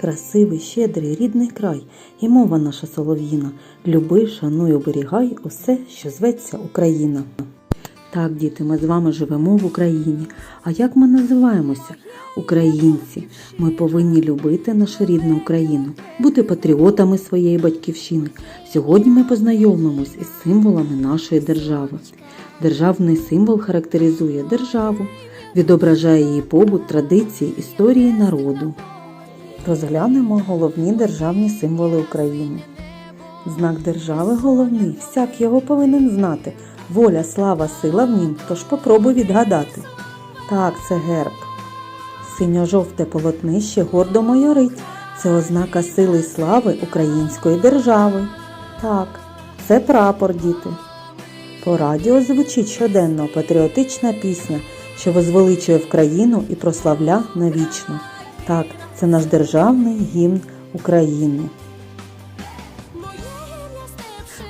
красивий, щедрий, рідний край, і мова наша солов'їна. Люби, шануй, оберігай усе, що зветься Україна. Так, діти, ми з вами живемо в Україні. А як ми називаємося? Українці. Ми повинні любити нашу рідну Україну, бути патріотами своєї батьківщини. Сьогодні ми познайомимось із символами нашої держави. Державний символ характеризує державу, відображає її побут, традиції, історії народу. Розглянемо головні державні символи України. Знак держави головний, всяк його повинен знати. Воля, слава, сила в нім, тож попробуй відгадати. Так, це герб. Синьо-жовте полотнище гордо майорить. Це ознака сили й слави української держави. Так, це прапор, діти. По радіо звучить щоденно патріотична пісня, що возвеличує в країну і прославля навічно. Так, це наш державний гімн України.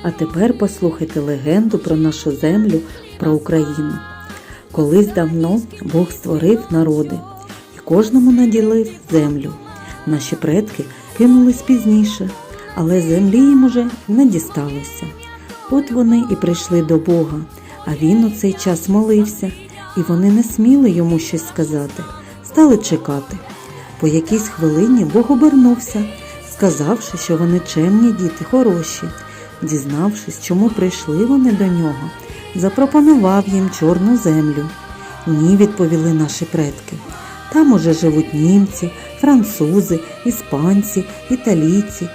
А тепер послухайте легенду про нашу землю, про Україну. Колись давно Бог створив народи і кожному наділив землю. Наші предки кинулись пізніше, але землі їм уже не дісталося. От вони і прийшли до Бога, а він у цей час молився, і вони не сміли йому щось сказати, стали чекати. По якійсь хвилині Бог обернувся, сказавши, що вони чемні діти, хороші. Дізнавшись, чому прийшли вони до нього, запропонував їм чорну землю. Ні, відповіли наші предки. Там уже живуть німці, французи, іспанці, італійці.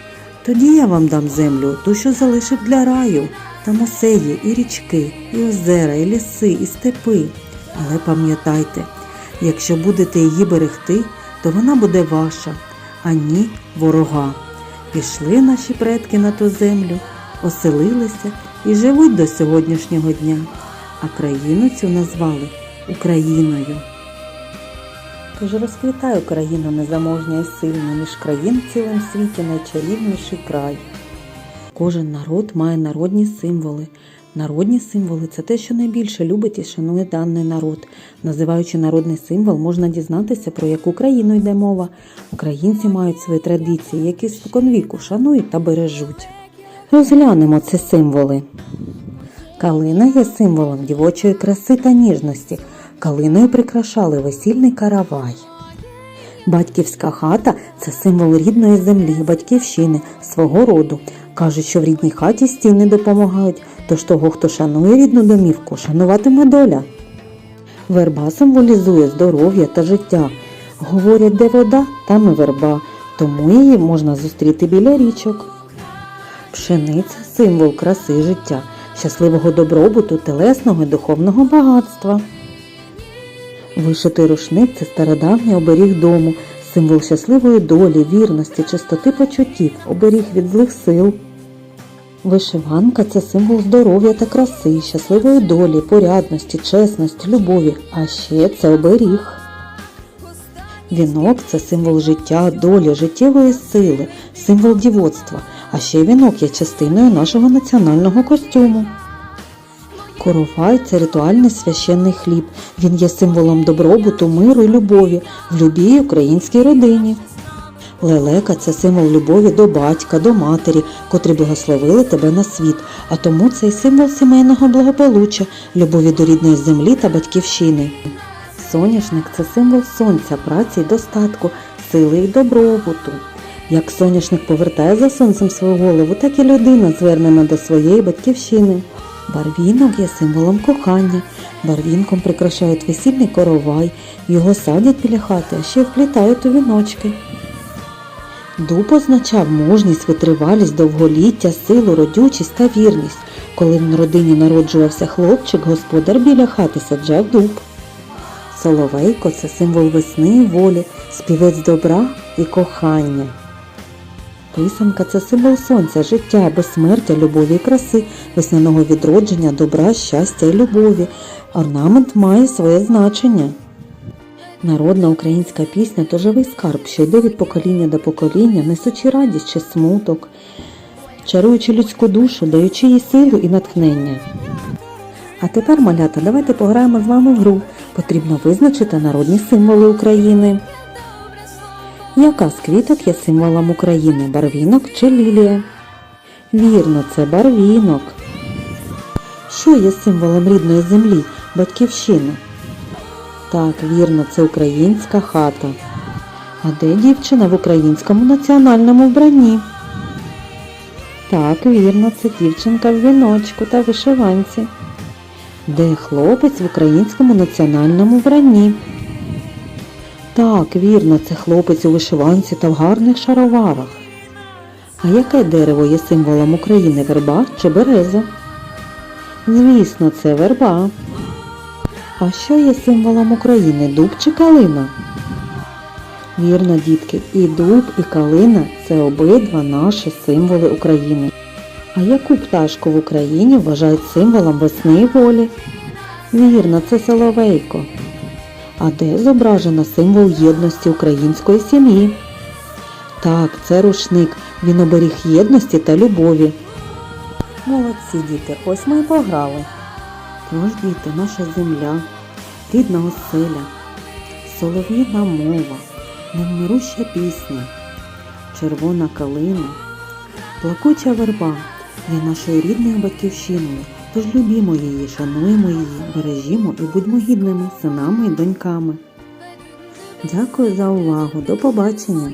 Тоді я вам дам землю, ту, що залишив для раю. Там усе і річки, і озера, і ліси, і степи. Але пам'ятайте, якщо будете її берегти, то вона буде ваша, а ні ворога. Пішли наші предки на ту землю, оселилися і живуть до сьогоднішнього дня, а країну цю назвали Україною. Тож розквітай Україну незаможня і сильна, між країн в цілому світі найчарівніший край. Кожен народ має народні символи. Народні символи це те, що найбільше любить і шанує даний народ. Називаючи народний символ, можна дізнатися, про яку країну йде мова. Українці мають свої традиції, які споконвіку шанують та бережуть. Розглянемо ці символи. Калина є символом дівочої краси та ніжності. Калиною прикрашали весільний каравай. Батьківська хата це символ рідної землі, батьківщини, свого роду. Кажуть, що в рідній хаті стіни допомагають, тож того, хто шанує рідну домівку, шануватиме доля. Верба символізує здоров'я та життя. Говорять, де вода, там і верба, тому її можна зустріти біля річок. Пшениця символ краси життя, щасливого добробуту, телесного і духовного багатства. Вишитий рушник це стародавній оберіг дому, символ щасливої долі, вірності, чистоти почуттів, оберіг від злих сил. Вишиванка це символ здоров'я та краси, щасливої долі, порядності, чесності, любові, а ще це оберіг. Вінок це символ життя, долі, життєвої сили, символ дівоцтва, а ще вінок є частиною нашого національного костюму. Коровай це ритуальний священний хліб. Він є символом добробуту, миру і любові в любій українській родині. Лелека це символ любові до батька, до матері, котрі благословили тебе на світ, а тому це й символ сімейного благополуччя, любові до рідної землі та батьківщини. Соняшник це символ сонця, праці й достатку, сили й добробуту. Як соняшник повертає за сонцем свою голову, так і людина звернена до своєї батьківщини. Барвінок є символом кохання. Барвінком прикрашають весільний коровай, його садять біля хати, а ще вплітають у віночки. Дуб означав мужність, витривалість, довголіття, силу, родючість та вірність. Коли в родині народжувався хлопчик, господар біля хати саджав дуб. Соловейко це символ весни і волі, співець добра і кохання. Писанка це символ сонця, життя, безсмертя, любові і краси, весняного відродження, добра, щастя і любові. Орнамент має своє значення. Народна українська пісня то живий скарб, що йде від покоління до покоління, несучи радість чи смуток, чаруючи людську душу, даючи їй силу і натхнення. А тепер, малята, давайте пограємо з вами в гру. Потрібно визначити народні символи України. Яка з квіток є символом України? Барвінок чи лілія? Вірно, це барвінок. Що є символом рідної землі, батьківщини? Так, вірно, це українська хата. А де дівчина в українському національному вбранні? Так, вірно, це дівчинка в віночку та вишиванці. Де хлопець в українському національному вбранні? Так, вірно, це хлопець у вишиванці та в гарних шароварах. А яке дерево є символом України верба чи береза? Звісно, це верба. А що є символом України дуб чи калина? Вірно, дітки, і дуб, і калина це обидва наші символи України. А яку пташку в Україні вважають символом весни і волі? Вірно, це соловейко. А де зображено символ єдності української сім'ї? Так, це рушник. Він оберіг єдності та любові. Молодці діти, ось ми і пограли. Тож, діти, наша земля, рідна оселя, солов'їна мова, невмируща пісня, червона калина, плакуча верба є нашою рідною батьківщиною. Тож любімо її, шануємо її, бережімо і будьмо гідними синами і доньками. Дякую за увагу. До побачення!